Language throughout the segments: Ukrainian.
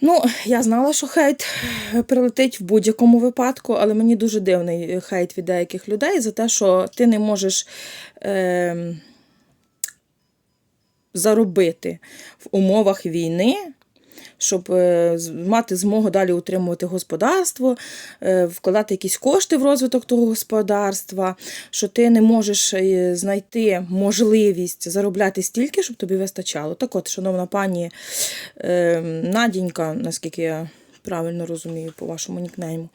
Ну, я знала, що хейт прилетить в будь-якому випадку, але мені дуже дивний хейт від деяких людей за те, що ти не можеш. Е- заробити в умовах війни, щоб е, мати змогу далі утримувати господарство, е, вкладати якісь кошти в розвиток того господарства, що ти не можеш е, знайти можливість заробляти стільки, щоб тобі вистачало. Так от, шановна пані е, Надінька, наскільки я правильно розумію по вашому нікнейму.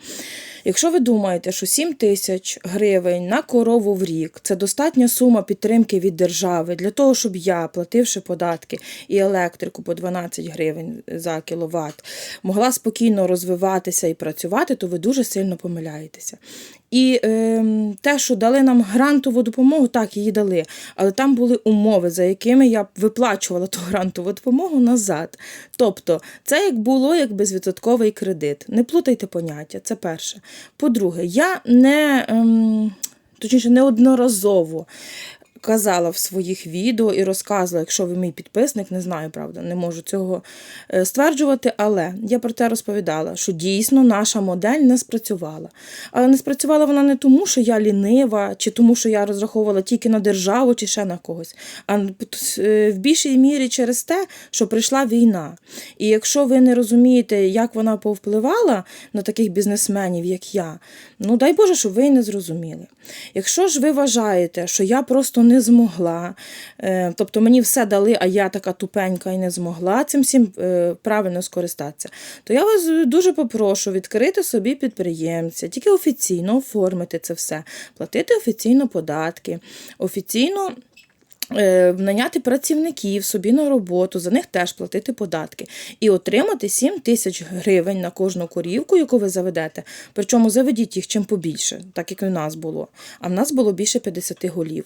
Якщо ви думаєте, що 7 тисяч гривень на корову в рік це достатня сума підтримки від держави для того, щоб я, плативши податки і електрику по 12 гривень за кіловат, могла спокійно розвиватися і працювати, то ви дуже сильно помиляєтеся. І е, те, що дали нам грантову допомогу, так, її дали, але там були умови, за якими я виплачувала ту грантову допомогу назад. Тобто, це як було як безвідсотковий кредит. Не плутайте поняття, це перше. По-друге, я не ем, точніше неодноразово казала в своїх відео і розказувала, якщо ви мій підписник, не знаю, правда, не можу цього е, стверджувати, але я про те розповідала, що дійсно наша модель не спрацювала. Але не спрацювала вона не тому, що я лінива, чи тому, що я розраховувала тільки на державу, чи ще на когось, а е, в більшій мірі через те, що прийшла війна. І якщо ви не розумієте, як вона повпливала на таких бізнесменів, як я, ну дай Боже, щоб ви не зрозуміли. Якщо ж ви вважаєте, що я просто не змогла, е, тобто мені все дали, а я така тупенька і не змогла цим всім е, правильно скористатися, то я вас дуже попрошу відкрити собі підприємця, тільки офіційно оформити це все, платити офіційно податки, офіційно. Е, Наняти працівників собі на роботу, за них теж платити податки і отримати 7 тисяч гривень на кожну корівку, яку ви заведете. Причому заведіть їх чим побільше, так як і в нас було. А в нас було більше 50 голів.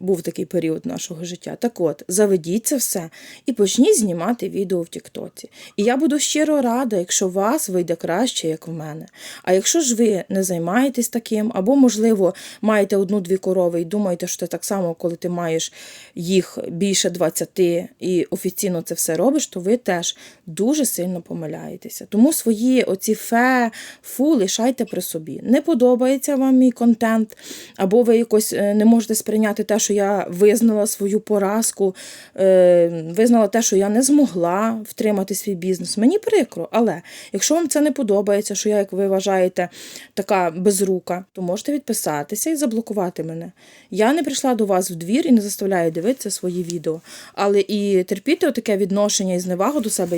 Був такий період нашого життя. Так от, заведіть це все і почніть знімати відео в Тіктоці. І я буду щиро рада, якщо вас вийде краще, як в мене. А якщо ж ви не займаєтесь таким, або, можливо, маєте одну-дві корови і думаєте, що це так само, коли ти маєш їх більше 20 і офіційно це все робиш, то ви теж дуже сильно помиляєтеся. Тому свої оці фе, фу лишайте при собі. Не подобається вам мій контент, або ви якось е, не можете сприйняти те, що я визнала свою поразку, е, визнала те, що я не змогла втримати свій бізнес. Мені прикро, але якщо вам це не подобається, що я, як ви вважаєте, така безрука, то можете відписатися і заблокувати мене. Я не прийшла до вас в двір і не заставляю дивитися свої відео. Але і терпіти таке відношення і зневагу до себе.